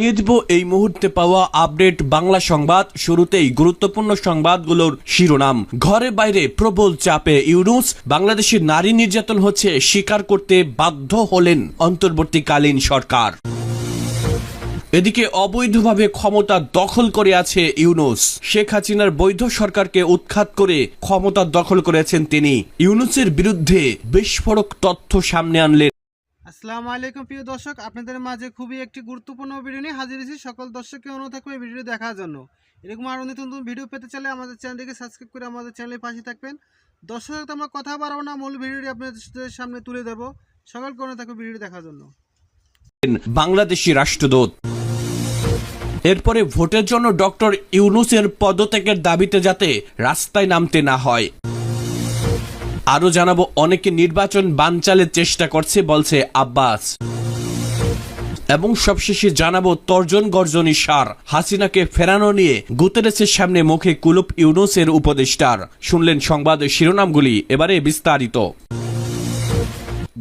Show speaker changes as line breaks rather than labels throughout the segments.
জানিয়ে দিব, এই মুহূর্তে পাওয়া আপডেট বাংলা সংবাদ, শুরুতেই গুরুত্বপূর্ণ সংবাদগুলোর শিরোনাম। ঘরে বাইরে প্রবল চাপে ইউনুস, বাংলাদেশের নারী নির্যাতন হচ্ছে স্বীকার করতে বাধ্য হলেন অন্তর্বর্তীকালীন সরকার। এদিকে অবৈধভাবে ক্ষমতা দখল করে আছে ইউনুস। শেখ হাসিনার বৈধ সরকারকে উৎখাত করে ক্ষমতা দখল করেছেন তিনি। ইউনুসের বিরুদ্ধে বিস্ফোরক তথ্য সামনে আনলেন
আসসালামু আলাইকুম প্রিয় দর্শক, আপনাদের মাঝে খুবই একটি গুরুত্বপূর্ণ ভিডিও নিয়ে হাজির হয়েছি। সকল দর্শককে অনুরোধ থাকবে ভিডিও দেখার জন্য। এরকম আরও নতুন নতুন ভিডিও পেতে চাইলে আমাদের চ্যানেলটিকে সাবস্ক্রাইব করে আমাদের চ্যানেলে পাশে থাকবেন। দর্শক আমরা কথা বাড়াবো না, মূল ভিডিওটি আপনাদের সামনে তুলে দেবো সকলকে অনুরোধ থাকবে ভিডিও দেখার জন্য।
বাংলাদেশি রাষ্ট্রদূত। এরপরে ভোটের জন্য ডক্টর ইউনুসের পদত্যাগের দাবিতে যাতে রাস্তায় নামতে না হয়। আরও জানাব, অনেকে নির্বাচন বানচালের চেষ্টা করছে, বলছে আব্বাস। এবং সবশেষে জানাব, তর্জন গর্জনী সার। হাসিনাকে ফেরানো নিয়ে গুতেরেসের সামনে মুখে কুলুপ ইউনুসের উপদেষ্টার। শুনলেন সংবাদের শিরোনামগুলি, এবারে বিস্তারিত।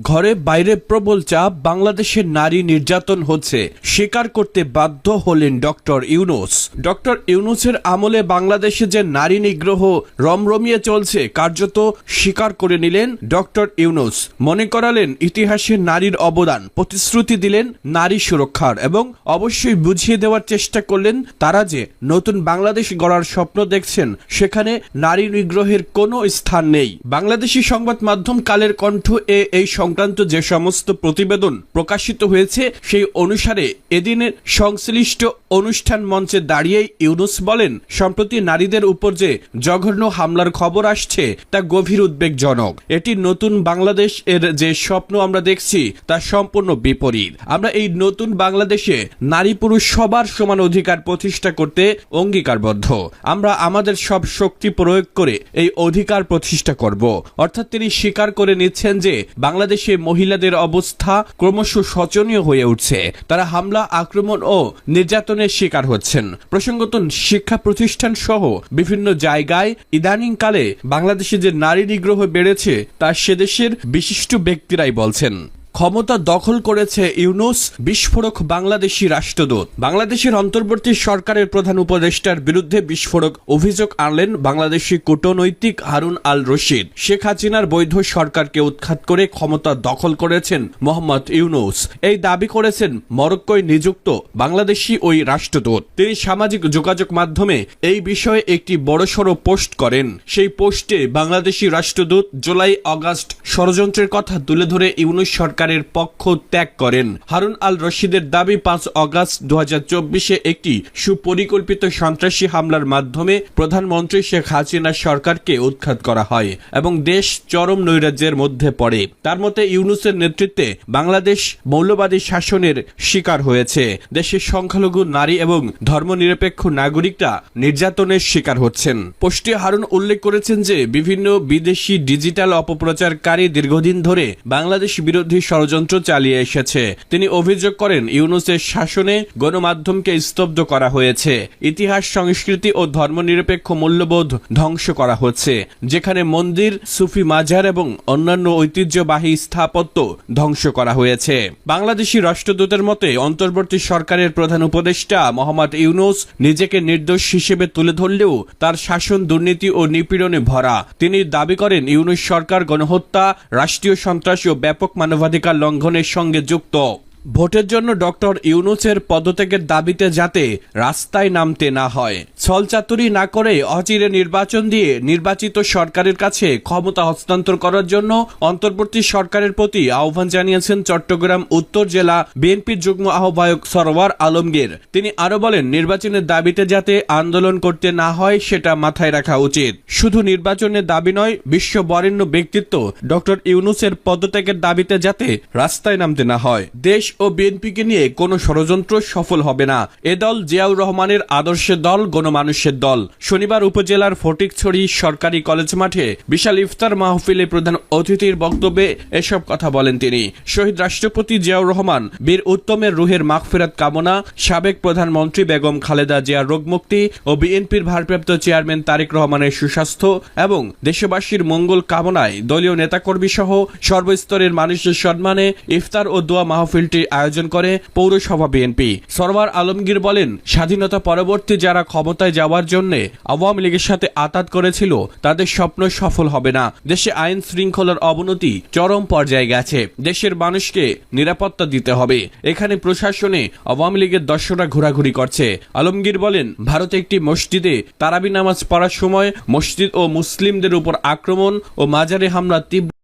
ঘরে বাইরে প্রবল চাপ, বাংলাদেশের নারী নির্যাতন হচ্ছে, স্বীকার করতে বাধ্য হলেন ডক্টর ইউনুস। ডক্টর ইউনুসের আমলে বাংলাদেশে যে নারী নিগ্রহ রমরমিয়ে চলছে, কার্যত স্বীকার করে নিলেন ডক্টর ইউনুস। মনে করালেন, ইতিহাসে নারীর অবদান, প্রতিশ্রুতি দিলেন নারী সুরক্ষার এবং অবশ্যই বুঝিয়ে দেওয়ার চেষ্টা করলেন তারা যে নতুন বাংলাদেশ গড়ার স্বপ্ন দেখছেন, সেখানে নারী নিগ্রহের কোনো স্থান নেই। বাংলাদেশি সংবাদ মাধ্যম কালের কণ্ঠ এ এই সংক্রান্ত যে সমস্ত প্রতিবেদন প্রকাশিত হয়েছে, সেই অনুসারে এদিনের সংশ্লিষ্ট অনুষ্ঠান মঞ্চে দাঁড়িয়ে ইউনুস বলেন, সম্প্রতি নারীদের উপর যে জঘন্য হামলার খবর আসছে, তা গভীর উদ্বেগজনক। এটি নতুন বাংলাদেশ এর যে স্বপ্ন আমরা দেখছি, তা সম্পূর্ণ বিপরীত। আমরা এই নতুন বাংলাদেশে নারী পুরুষ সবার সমান অধিকার প্রতিষ্ঠা করতে অঙ্গীকারবদ্ধ। আমরা আমাদের সব শক্তি প্রয়োগ করে এই অধিকার প্রতিষ্ঠা করব। অর্থাৎ তিনি স্বীকার করে নিচ্ছেন যে, বাংলাদেশে মহিলাদের অবস্থা ক্রমশ শোচনীয় হয়ে উঠছে। তারা হামলা, আক্রমণ ও নির্যাতনের শিকার হচ্ছেন। প্রসঙ্গত শিক্ষা প্রতিষ্ঠান সহ বিভিন্ন জায়গায় ইদানিং কালে বাংলাদেশে যে নারী নিগ্রহ বেড়েছে, তা সেদেশের বিশিষ্ট ব্যক্তিরাই বলছেন। ক্ষমতা দখল করেছে ইউনুস, বিস্ফোরক বাংলাদেশি রাষ্ট্রদূত। বাংলাদেশের অন্তর্বর্তী সরকারের প্রধান উপদেষ্টার বিরুদ্ধে বিস্ফোরক অভিযোগ আনলেন বাংলাদেশি কূটনৈতিক হারুন আল রশিদ। শেখ হাসিনার বৈধ সরকারকে উৎখাত করে ক্ষমতা দখল করেছেন মোহাম্মদ ইউনুস। এই দাবি করেছেন মরক্কোয় নিযুক্ত বাংলাদেশি ওই রাষ্ট্রদূত। তিনি সামাজিক যোগাযোগ মাধ্যমে এই বিষয়ে একটি বড়সড় পোস্ট করেন। সেই পোস্টে বাংলাদেশি রাষ্ট্রদূত জুলাই অগাস্ট ষড়যন্ত্রের কথা তুলে ধরে ইউনুস সরকারের পক্ষ ত্যাগ করেন। হারুন আল রশিদের দাবি, পাঁচ অগাস্ট দু চব্বিশে একটি সুপরিকল্পিত সন্ত্রাসী হামলার মাধ্যমে প্রধানমন্ত্রী শেখ হাসিনার সরকারকে উৎখাত করা হয় এবং দেশ চরম নৈরাজ্যের মধ্যে পড়ে। তার মতে, ইউনুসের নেতৃত্বে বাংলাদেশ মৌলবাদী শাসনের শিকার হয়েছে। দেশের সংখ্যালঘু নারী এবং ধর্মনিরপেক্ষ নাগরিকরা নির্যাতনের শিকার হচ্ছেন। পোস্টে হারুন উল্লেখ করেছেন যে, বিভিন্ন বিদেশি ডিজিটাল অপপ্রচারকারী দীর্ঘদিন ধরে বাংলাদেশ বিরোধী ষড়যন্ত্র চালিয়ে এসেছে। তিনি অভিযোগ করেন, ইউনুসের শাসনে গণমাধ্যমকে স্তব্ধ করা হয়েছে। ইতিহাস, সংস্কৃতি ও ধর্মনিরপেক্ষ মূল্যবোধ ধ্বংস করা হচ্ছে, যেখানে মন্দির, সুফি মাজার এবং অন্যান্য ঐতিহ্যবাহী স্থাপত্য ধ্বংস করা হয়েছে। বাংলাদেশি রাষ্ট্রদূতের মতে, অন্তর্বর্তী সরকারের প্রধান উপদেষ্টা মোহাম্মদ ইউনুস নিজেকে নির্দোষ হিসেবে তুলে ধরলেও তার শাসন দুর্নীতি ও নিপীড়নে ভরা। তিনি দাবি করেন, ইউনুস সরকার গণহত্যা, রাষ্ট্রীয় সন্ত্রাস ও ব্যাপক মানবাধিকার লঙ্ঘনের সঙ্গে যুক্ত। ভোটের জন্য ডক্টর ইউনুসের পদত্যাগের দাবিতে যাতে রাস্তায় নামতে না হয়। ছলচাতুরি না করে অচিরে নির্বাচন দিয়ে নির্বাচিত সরকারের কাছে ক্ষমতা হস্তান্তর করার জন্য অন্তর্বর্তী সরকারের প্রতি আহ্বান জানিয়েছেন চট্টগ্রাম উত্তর জেলা বিএনপির যুগ্ম আহ্বায়ক সরওয়ার আলমগীর। তিনি আরও বলেন, নির্বাচনের দাবিতে যাতে আন্দোলন করতে না হয় সেটা মাথায় রাখা উচিত। শুধু নির্বাচনের দাবি নয়, বিশ্ব বরেণ্য ব্যক্তিত্ব ডক্টর ইউনুসের পদত্যাগের দাবিতে যাতে রাস্তায় নামতে না হয়। দেশ ও বিএনপিকে নিয়ে কোনো ষড়যন্ত্র সফল হবে না। এ দল জিয়াউর রহমানের আদর্শের দল, গণমানুষের দল। শনিবার উপজেলার ফটিকছড়ি সরকারি কলেজ মাঠে বিশাল ইফতার মাহফিলে প্রধান অতিথির বক্তব্যে এসব কথা বলেন তিনি। শহীদ রাষ্ট্রপতি জিয়াউর রহমান, বীর উত্তমের রুহের মাগফিরাত কামনা, সাবেক প্রধানমন্ত্রী বেগম খালেদা জিয়ার রোগমুক্তি ও বিএনপির ভারপ্রাপ্ত চেয়ারম্যান তারেক রহমানের সুস্বাস্থ্য এবং দেশবাসীর মঙ্গল কামনায় দলীয় নেতাকর্মী সহ সর্বস্তরের মানুষের সম্মানে ইফতার ও দোয়া মাহফিলটি কর্মসূচি আয়োজন করে পৌরসভা বিএনপি। সরওয়ার আলমগীর বলেন, স্বাধীনতা পরবর্তী যারা ক্ষমতায় যাওয়ার জন্য আওয়ামী লীগের সাথে আতাত করেছিল, তাদের স্বপ্ন সফল হবে না। দেশে আইন শৃঙ্খলার অবনতি চরম পর্যায়ে গেছে। দেশের মানুষকে নিরাপত্তা দিতে হবে। এখানে প্রশাসনে আওয়ামী লীগের দর্শকরা ঘোরাঘুরি করছে। আলমগীর বলেন, ভারতে একটি মসজিদে তারাবি নামাজ পড়ার সময় মসজিদ ও মুসলিমদের উপর আক্রমণ ও মাজারে হামলা তীব্র